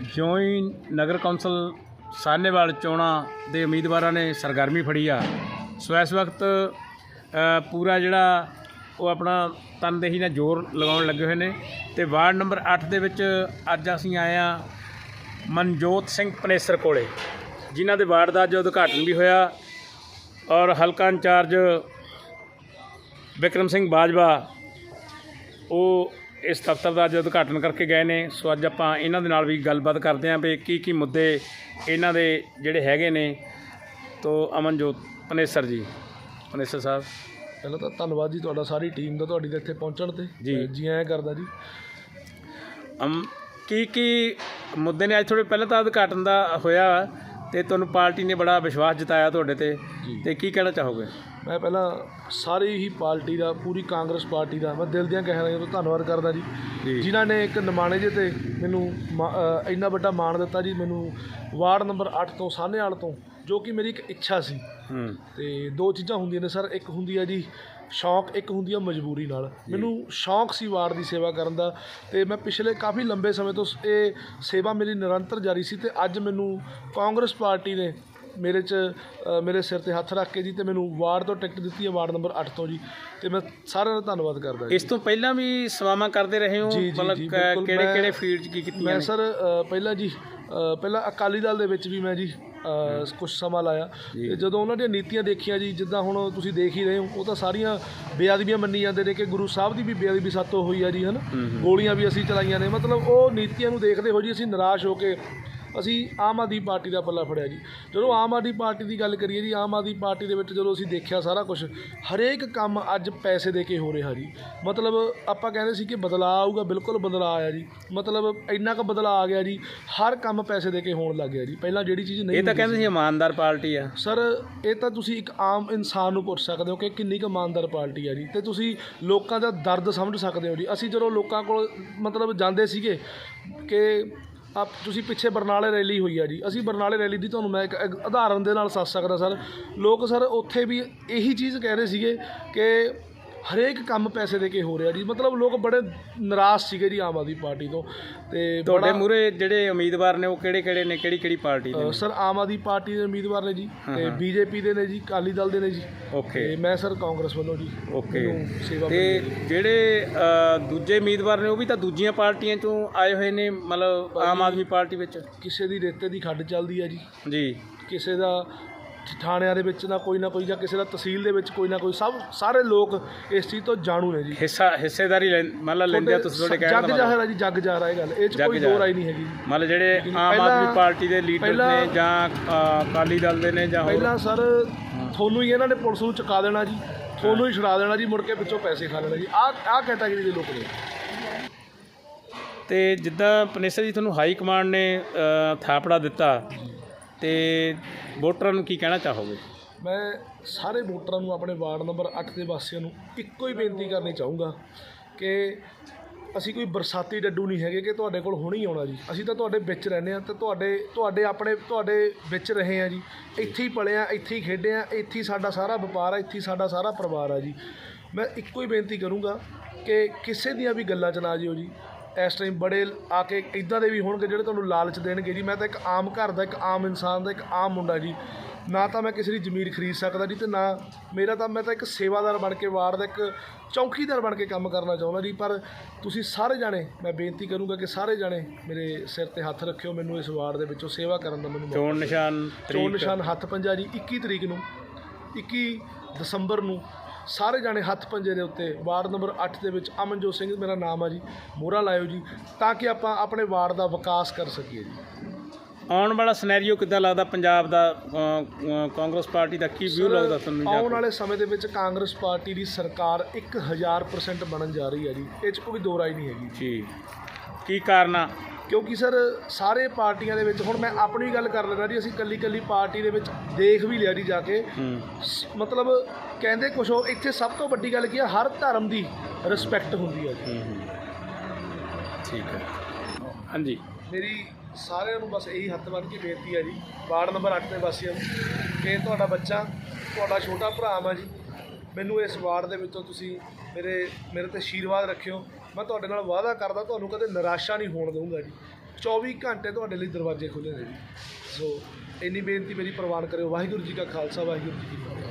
ਜਿਉਂ ਹੀ ਨਗਰ ਕੌਂਸਲ ਸਾਹਨੇਵਾਲ ਚੋਣਾਂ ਦੇ ਉਮੀਦਵਾਰਾਂ ਨੇ ਸਰਗਰਮੀ ਫੜੀ ਆ, ਸੋ ਇਸ ਵਕਤ ਪੂਰਾ ਜਿਹੜਾ ਉਹ ਆਪਣਾ ਤਨਦੇਹੀ ਨਾਲ ਜ਼ੋਰ ਲਗਾਉਣ ਲੱਗੇ ਹੋਏ ਨੇ ਤੇ ਵਾਰਡ ਨੰਬਰ 8 ਦੇ ਵਿੱਚ ਅੱਜ ਅਸੀਂ ਆਏ ਆ ਮਨਜੋਤ ਸਿੰਘ ਪਨੇਸਰ ਕੋਲੇ, ਜਿਨ੍ਹਾਂ ਦੇ ਵਾਰਡ ਦਾ ਅੱਜ ਉਦਘਾਟਨ ਵੀ ਹੋਇਆ ਔਰ ਹਲਕਾ ਇੰਚਾਰਜ ਵਿਕਰਮ ਸਿੰਘ ਬਾਜਵਾ, ਉਹ ਇਸ ਦਫ਼ਤਰ ਦਾ ਅੱਜ ਉਦਘਾਟਨ ਕਰਕੇ ਗਏ ਨੇ। ਸੋ ਅੱਜ ਆਪਾਂ ਇਹਨਾਂ ਦੇ ਨਾਲ ਵੀ ਗੱਲਬਾਤ ਕਰਦੇ ਆਂ ਵੀ ਕੀ ਕੀ ਮੁੱਦੇ ਇਹਨਾਂ ਦੇ ਜਿਹੜੇ ਹੈਗੇ ਨੇ। ਤੋ ਅਮਨਜੋਤ ਪਨੇਸਰ ਜੀ ਪਨੇਸਰ ਸਾਹਿਬ। ਪਹਿਲਾਂ ਤਾਂ ਧੰਨਵਾਦ ਜੀ ਤੁਹਾਡਾ ਸਾਰੀ ਟੀਮ ਦਾ ਤੁਹਾਡੀ ਦੇ ਇੱਥੇ ਪਹੁੰਚਣ ਤੇ। ਜੀ। ਆਇਆਂ ਕਰਦਾ ਜੀ। ਅਮ ਕੀ ਕੀ ਮੁੱਦੇ ਨੇ? ਅੱਜ ਥੋੜੇ ਪਹਿਲਾਂ ਤਾਂ ਉਦਘਾਟਨ ਦਾ ਹੋਇਆ। ਤੇ ਤੁਹਾਨੂੰ ਪਾਰਟੀ ਨੇ ਬੜਾ ਵਿਸ਼ਵਾਸ ਜਤਾਇਆ ਤੁਹਾਡੇ ਤੇ। ਤੇ ਕੀ ਕਹਿਣਾ ਚਾਹੋਗੇ ਮੈਂ ਪਹਿਲਾਂ ਸਾਰੀ ਹੀ ਪਾਰਟੀ ਦਾ ਪੂਰੀ ਕਾਂਗਰਸ ਪਾਰਟੀ ਦਾ ਮੈਂ ਦਿਲ ਦੀਆਂ ਗਹਿਰਾਈਆਂ ਤੋਂ ਧੰਨਵਾਦ ਕਰਦਾ ਜੀ। ਜਿਨ੍ਹਾਂ ਨੇ ਇੱਕ ਨਿਮਾਣੇ ਜੇ ਤੇ ਮੈਨੂੰ ਇੰਨਾ ਵੱਡਾ ਮਾਣ ਦਿੱਤਾ ਜੀ ਮੈਨੂੰ ਵਾਰਡ ਨੰਬਰ 8 ਤੋਂ ਸਾਹਨੇਵਾਲ ਤੋਂ ਜੋ ਕਿ ਮੇਰੀ ਇੱਕ ਇੱਛਾ ਸੀ। ਹੂੰ। ਤੇ ਦੋ ਚੀਜ਼ਾਂ ਹੁੰਦੀਆਂ ਨੇ ਸਰ। ਇੱਕ ਹੁੰਦੀ ਹੈ ਜੀ ਸ਼ੌਂਕ ਇੱਕ ਹੁੰਦੀ ਹੈ ਮਜਬੂਰੀ ਨਾਲ। ਮੈਨੂੰ ਸ਼ੌਂਕ ਸੀ ਵਾਰਡ ਦੀ ਸੇਵਾ ਕਰਨ ਦਾ ਤੇ ਮੈਂ ਪਿਛਲੇ ਕਾਫੀ ਲੰਬੇ ਸਮੇਂ ਤੋਂ ਇਹ ਸੇਵਾ ਮੇਰੀ ਨਿਰੰਤਰ ਜਾਰੀ ਸੀ ਤੇ ਅੱਜ ਮੈਨੂੰ ਕਾਂਗਰਸ ਪਾਰਟੀ ਨੇ ਮੇਰੇ 'ਚ ਮੇਰੇ ਸਿਰ ਤੇ ਹੱਥ ਰੱਖ ਕੇ ਜੀ ਤੇ ਮੈਨੂੰ ਵਾਰਡ ਤੋਂ ਟਿਕਟ ਦਿੱਤੀ ਹੈ ਵਾਰਡ ਨੰਬਰ 8 ਤੋਂ ਜੀ ਤੇ ਮੈਂ ਸਾਰਿਆਂ ਦਾ ਧੰਨਵਾਦ ਕਰਦਾ ਜੀ। ਇਸ ਤੋਂ ਪਹਿਲਾਂ ਵੀ ਸੇਵਾਵਾਂ ਕਰਦੇ ਰਹੇ ਹੋ? ਮਤਲਬ। ਕਿਹੜੇ ਕਿਹੜੇ ਫੀਲਡ 'ਚ ਕੀ ਕੀਤੀਆਂ ਮੈਂ ਸਰ ਪਹਿਲਾਂ ਜੀ ਪਹਿਲਾਂ ਅਕਾਲੀ ਦਲ ਦੇ ਵਿੱਚ ਵੀ ਮੈਂ ਜੀ ਕੁਝ ਸਮਾਂ ਲਾਇਆ। ਤੇ ਜਦੋਂ ਉਹਨਾਂ ਦੀਆਂ ਨੀਤੀਆਂ ਦੇਖੀਆਂ ਜੀ ਜਿੱਦਾਂ ਹੁਣ ਤੁਸੀਂ ਦੇਖ ਹੀ ਰਹੇ ਹੋ ਉਹ ਤਾਂ ਸਾਰੀਆਂ ਬੇਅਦਬੀਆਂ ਮੰਨੀ ਜਾਂਦੇ ਨੇ ਕਿ ਗੁਰੂ ਸਾਹਿਬ ਦੀ ਵੀ ਬੇਅਦਬੀ ਸਾਤੋਂ ਹੋਈ ਆ ਜੀ ਹਨ? ਗੋਲੀਆਂ ਵੀ ਅਸੀਂ ਚਲਾਈਆਂ ਨੇ। ਮਤਲਬ ਉਹ ਨੀਤੀਆਂ ਨੂੰ ਦੇਖਦੇ ਹੋ ਜੀ ਅਸੀਂ ਨਿਰਾਸ਼ ਹੋ ਕੇ ਅਸੀਂ ਆਮ ਆਦਮੀ ਪਾਰਟੀ ਦਾ ਪੱਲਾ ਫੜਿਆ ਜੀ। ਜਦੋਂ ਆਮ ਆਦਮੀ ਪਾਰਟੀ ਦੀ ਗੱਲ ਕਰੀਏ ਜੀ ਆਮ ਆਦਮੀ ਪਾਰਟੀ ਦੇ ਵਿੱਚ ਜਦੋਂ ਅਸੀਂ ਦੇਖਿਆ ਸਾਰਾ ਕੁਝ ਹਰੇਕ ਕੰਮ ਅੱਜ ਪੈਸੇ ਦੇ ਕੇ ਹੋ ਰਿਹਾ ਜੀ। ਮਤਲਬ ਆਪਾਂ ਕਹਿੰਦੇ ਸੀ ਕਿ ਬਦਲਾਅ ਆਊਗਾ ਬਿਲਕੁਲ ਬਦਲਾਅ ਆਇਆ ਜੀ। ਮਤਲਬ ਇੰਨਾ ਕੁ ਬਦਲਾਅ ਆ ਗਿਆ ਜੀ ਹਰ ਕੰਮ ਪੈਸੇ ਦੇ ਕੇ ਹੋਣ ਲੱਗ ਗਿਆ ਜੀ। ਪਹਿਲਾਂ ਜਿਹੜੀ ਚੀਜ਼ ਨਹੀਂ ਇਹ ਤਾਂ ਹੁੰਦੀ ਕਹਿੰਦੇ ਸੀ ਇਮਾਨਦਾਰ ਪਾਰਟੀ ਆ। ਸਰ ਇਹ ਤਾਂ ਤੁਸੀਂ ਇੱਕ ਆਮ ਇਨਸਾਨ ਨੂੰ ਪੁੱਛ ਸਕਦੇ ਹੋ ਕਿ ਕਿੰਨੀ ਕੁ ਇਮਾਨਦਾਰ ਪਾਰਟੀ ਆ ਜੀ। ਤੇ ਤੁਸੀਂ ਲੋਕਾਂ ਦਾ ਦਰਦ ਸਮਝ ਸਕਦੇ ਹੋ ਜੀ। ਅਸੀਂ ਜਦੋਂ ਲੋਕਾਂ ਕੋਲ ਮਤਲਬ ਜਾਂਦੇ ਸੀਗੇ ਕਿ ਆਪ ਤੁਸੀਂ ਪਿੱਛੇ ਬਰਨਾਲੇ ਰੈਲੀ ਹੋਈ ਆ ਜੀ। ਅਸੀਂ ਬਰਨਾਲੇ ਰੈਲੀ ਦੀ ਤੁਹਾਨੂੰ ਮੈਂ ਇੱਕ ਇੱਕ ਉਦਾਹਰਨ ਦੇ ਨਾਲ ਦੱਸ ਸਕਦਾ, ਸਰ। ਲੋਕ, ਸਰ, ਉੱਥੇ ਵੀ ਇਹੀ ਚੀਜ਼ ਕਹਿ ਰਹੇ ਸੀਗੇ ਕਿ ਹਰੇਕ ਕੰਮ ਪੈਸੇ ਦੇ ਕੇ ਹੋ ਰਿਹਾ ਜੀ। ਮਤਲਬ ਲੋਕ ਬੜੇ ਨਿਰਾਸ਼ ਸੀਗੇ ਜੀ ਆਮ ਆਦਮੀ ਪਾਰਟੀ ਤੋਂ। ਤੇ ਤੁਹਾਡੇ ਮੂਰੇ ਜਿਹੜੇ ਉਮੀਦਵਾਰ ਨੇ ਉਹ ਕਿਹੜੇ ਕਿਹੜੇ ਨੇ ਕਿਹੜੀ ਕਿਹੜੀ ਪਾਰਟੀ ਦੇ ਸਰ ਆਮ ਆਦਮੀ ਪਾਰਟੀ ਦੇ ਉਮੀਦਵਾਰ ਨੇ ਜੀ ਤੇ ਬੀਜੇਪੀ ਦੇ ਨੇ ਜੀ ਅਕਾਲੀ ਦਲ ਦੇ ਨੇ ਜੀ। ਓਕੇ। ਤੇ ਮੈਂ ਸਰ ਕਾਂਗਰਸ ਵੱਲੋਂ ਜੀ ਓਕੇ। ਤੇ ਜਿਹੜੇ ਦੂਜੇ ਉਮੀਦਵਾਰ ਨੇ ਉਹ ਵੀ ਤਾਂ ਦੂਜੀਆਂ ਪਾਰਟੀਆਂ ਚੋਂ ਆਏ ਹੋਏ ਨੇ ਮਤਲਬ ਆਮ ਆਦਮੀ ਪਾਰਟੀ ਵਿੱਚ? ਕਿਸੇ ਦੀ ਰੇਤੇ ਦੀ ਖੱਡ ਚੱਲਦੀ ਹੈ ਜੀ। ਜੀ। ਕਿਸੇ ਦਾ ਥਾਣਿਆਂ ਦੇ ਵਿੱਚ ਨਾ ਕੋਈ ਨਾ ਕੋਈ ਜਾਂ ਕਿਸੇ ਦਾ ਤਹਿਸੀਲ ਦੇ ਵਿੱਚ ਕੋਈ ਨਾ ਕੋਈ ਸਭ ਸਾਰੇ ਲੋਕ ਇਸ ਚੀਜ਼ ਤੋਂ ਜਾਣੂ ਨੇ ਜੀ। ਹਿੱਸਾ ਹਿੱਸੇਦਾਰੀ ਲੈ- ਮਤਲਬ ਲੈਂਦੇ ਆ ਤੁਸੀਂ ਤੁਹਾਡੇ ਕਹਿਣ ਜੱਗ ਦਾ ਜਾਹਰ ਹੈ ਜੀ ਜੱਗ ਜਾਹਰ ਹੈ ਇਹ ਗੱਲ। ਇਹ ਚ ਕੋਈ। ਦੋ ਰਾਈ ਨਹੀਂ ਹੈਗੀ। ਮਤਲਬ ਜਿਹੜੇ ਆਮ ਆਦਮੀ ਪਾਰਟੀ ਦੇ ਲੀਡਰ ਨੇ ਜਾਂ ਅਕਾਲੀ ਦਲ ਦੇ ਨੇ ਜਾਂ ਪਹਿਲਾਂ ਸਰ ਤੁਹਾਨੂੰ ਹੀ ਇਹਨਾਂ ਨੇ ਪੁਲਿਸ ਨੂੰ ਚੁਕਾ ਦੇਣਾ ਜੀ। ਤੁਹਾਨੂੰ ਹੀ ਛੁਡਾ ਦੇਣਾ ਜੀ ਮੁੜ ਕੇ ਵਿੱਚੋਂ ਪੈਸੇ ਖਾ ਲੈਣਾ ਜੀ। ਆਹ ਆਹ ਕੈਟਾਗਰੀ ਦੇ ਲੋਕ ਨੇ। ਤੇ ਜਿੱਦਾਂ ਪਨੇਸਰ ਜੀ ਤੁਹਾਨੂੰ ਹਾਈ ਕਮਾਂਡ ਨੇ ਥਾਪੜਾ ਦਿੱਤਾ। ਤੇ ਵੋਟਰਾਂ ਨੂੰ ਕੀ ਕਹਿਣਾ ਚਾਹੋਗੇ? ਮੈਂ ਸਾਰੇ ਵੋਟਰਾਂ ਨੂੰ ਆਪਣੇ ਵਾਰਡ ਨੰਬਰ 8 ਦੇ ਵਾਸੀਆਂ ਨੂੰ ਇੱਕੋ ਹੀ ਬੇਨਤੀ ਕਰਨੀ ਚਾਹੂੰਗਾ ਕਿ ਅਸੀਂ ਕੋਈ ਬਰਸਾਤੀ ਡੱਡੂ ਨਹੀਂ ਹੈਗੇ ਕਿ ਤੁਹਾਡੇ ਕੋਲ ਹੁਣੀ ਆਉਣਾ ਜੀ। ਅਸੀਂ ਤਾਂ ਤੁਹਾਡੇ ਵਿੱਚ ਰਹਿੰਦੇ ਆ ਤੇ ਤੁਹਾਡੇ ਤੁਹਾਡੇ ਆਪਣੇ, ਤੁਹਾਡੇ ਵਿੱਚ ਰਹੇ ਆ ਜੀ। ਇੱਥੇ ਹੀ ਪਲੇ ਆ ਇੱਥੇ ਹੀ ਖੇਡੇ ਆ ਇੱਥੇ ਹੀ ਸਾਡਾ ਸਾਰਾ ਵਪਾਰ ਆ, ਇੱਥੇ ਸਾਡਾ ਸਾਰਾ ਪਰਿਵਾਰ ਆ ਜੀ। ਮੈਂ ਇੱਕੋ ਹੀ ਬੇਨਤੀ ਕਰੂੰਗਾ ਕਿ ਕਿਸੇ ਦੀਆਂ ਵੀ ਗੱਲਾਂ 'ਚ ਨਾ ਜਿਓ ਜੀ। ਇਸ ਟਾਈਮ ਬੜੇ ਆ ਕੇ ਇਦਾਂ ਦੇ ਵੀ ਹੋਣਗੇ ਜਿਹੜੇ ਤੁਹਾਨੂੰ ਲਾਲਚ ਦੇਣਗੇ ਜੀ। ਮੈਂ ਤਾਂ ਇੱਕ ਆਮ ਘਰ ਦਾ ਇੱਕ ਆਮ ਇਨਸਾਨ ਦਾ ਇੱਕ ਆਮ ਮੁੰਡਾ ਜੀ। ਨਾ ਤਾਂ ਮੈਂ ਕਿਸੇ ਦੀ ਜ਼ਮੀਰ ਖਰੀਦ ਸਕਦਾ ਜੀ ਤੇ ਨਾ ਮੇਰਾ ਤਾਂ ਮੈਂ ਤਾਂ ਇੱਕ ਸੇਵਾਦਾਰ ਬਣ ਕੇ ਵਾਰਡ ਦਾ ਇੱਕ ਚੌਕੀਦਾਰ ਬਣ ਕੇ ਕੰਮ ਕਰਨਾ ਚਾਹੁੰਦਾ ਜੀ। ਪਰ ਤੁਸੀਂ ਸਾਰੇ ਜਾਣੇ ਮੈਂ ਬੇਨਤੀ ਕਰੂੰਗਾ ਕਿ ਸਾਰੇ ਜਾਣੇ ਮੇਰੇ ਸਿਰ ਤੇ ਹੱਥ ਰੱਖਿਓ ਮੈਨੂੰ ਇਸ ਵਾਰਡ ਦੇ ਵਿੱਚੋਂ ਸੇਵਾ ਕਰਨ ਦਾ ਮੈਨੂੰ ਚੋਣ ਨਿਸ਼ਾਨ ਚੋਣ ਨਿਸ਼ਾਨ ਹੱਥ ਪੰਜਾ ਜੀ 21 ਤਰੀਕ ਨੂੰ 21 ਦਸੰਬਰ ਨੂੰ ਸਾਰੇ ਜਾਣੇ ਹੱਥ ਪੰਜੇ ਦੇ ਉੱਤੇ। ਵਾਰਡ ਨੰਬਰ 8 ਦੇ ਵਿੱਚ ਅਮਨਜੋਤ ਸਿੰਘ ਮੇਰਾ ਨਾਮ ਆ ਜੀ। ਮੋਹਰਾ ਲਾਇਓ ਜੀ ਤਾਂ ਕਿ ਆਪਾਂ ਆਪਣੇ ਵਾਰਡ ਦਾ ਵਿਕਾਸ ਕਰ ਸਕੀਏ ਜੀ। ਆਉਣ ਵਾਲਾ ਸਿਨੈਰੀਓ ਕਿੱਦਾਂ ਲੱਗਦਾ? ਪੰਜਾਬ ਦਾ ਕਾਂਗਰਸ ਪਾਰਟੀ ਦਾ ਕੀ ਵਿਊ ਲੱਗਦਾ ਤੁਹਾਨੂੰ ਆਉਣ? ਵਾਲੇ ਸਮੇਂ ਦੇ ਵਿੱਚ ਕਾਂਗਰਸ ਪਾਰਟੀ ਦੀ ਸਰਕਾਰ 1000% ਬਣਨ ਜਾ ਰਹੀ ਹੈ ਜੀ। ਇਹ 'ਚ ਕੋਈ ਦੋ ਰਾਏ ਨਹੀਂ ਹੈਗੀ। ਜੀ। ਕੀ ਕਾਰਨ? ਆ ਕਿਉਂਕਿ ਸਰ ਸਾਰੇ ਪਾਰਟੀਆਂ ਦੇ ਵਿੱਚ ਹੁਣ ਮੈਂ ਆਪਣੀ ਗੱਲ ਕਰ ਲੈਣਾ ਜੀ ਅਸੀਂ ਕੱਲੀ ਕੱਲੀ ਪਾਰਟੀ ਦੇ ਵਿੱਚ ਦੇਖ ਵੀ ਲਿਆ ਜੀ ਜਾ ਕੇ। ਸ- ਮਤਲਬ ਕਹਿੰਦੇ ਕੁਛ ਹੋ ਇੱਥੇ ਸਭ ਤੋਂ ਵੱਡੀ ਗੱਲ ਕੀ ਹੈ ਹਰ ਧਰਮ ਦੀ ਰਿਸਪੈਕਟ ਹੁੰਦੀ ਹੈ ਜੀ। ਠੀਕ ਹੈ। ਹਾਂਜੀ। ਮੇਰੀ ਸਾਰਿਆਂ ਨੂੰ ਬਸ ਇਹੀ ਹੱਥ ਬੰਨ੍ਹ ਕੇ ਬੇਨਤੀ ਹੈ ਜੀ ਵਾਰਡ ਨੰਬਰ 8 ਦੇ ਵਾਸੀਆਂ ਨੂੰ ਕਿ ਤੁਹਾਡਾ ਬੱਚਾ ਤੁਹਾਡਾ ਛੋਟਾ ਭਰਾ ਵਾ ਜੀ ਮੈਨੂੰ ਇਸ ਵਾਰਡ ਦੇ ਵਿੱਚੋਂ ਤੁਸੀਂ ਮੇਰੇ ਮੇਰੇ ਤੇ ਆਸ਼ੀਰਵਾਦ ਰੱਖਿਓ। ਮੈਂ ਤੁਹਾਡੇ ਨਾਲ ਵਾਅਦਾ ਕਰਦਾ, ਤੁਹਾਨੂੰ ਕਦੇ ਨਿਰਾਸ਼ਾ ਨਹੀਂ ਹੋਣ ਦਊਂਗਾ ਜੀ। 24 ਘੰਟੇ ਤੁਹਾਡੇ ਲਈ ਦਰਵਾਜ਼ੇ ਖੁੱਲ੍ਹੇ ਨੇ ਜੀ। ਸੋ ਇੰਨੀ ਬੇਨਤੀ ਮੇਰੀ ਪ੍ਰਵਾਨ ਕਰਿਓ। ਵਾਹਿਗੁਰੂ ਜੀ ਕਾ ਖਾਲਸਾ, ਵਾਹਿਗੁਰੂ ਜੀ ਕੀ ਫਤਿਹ।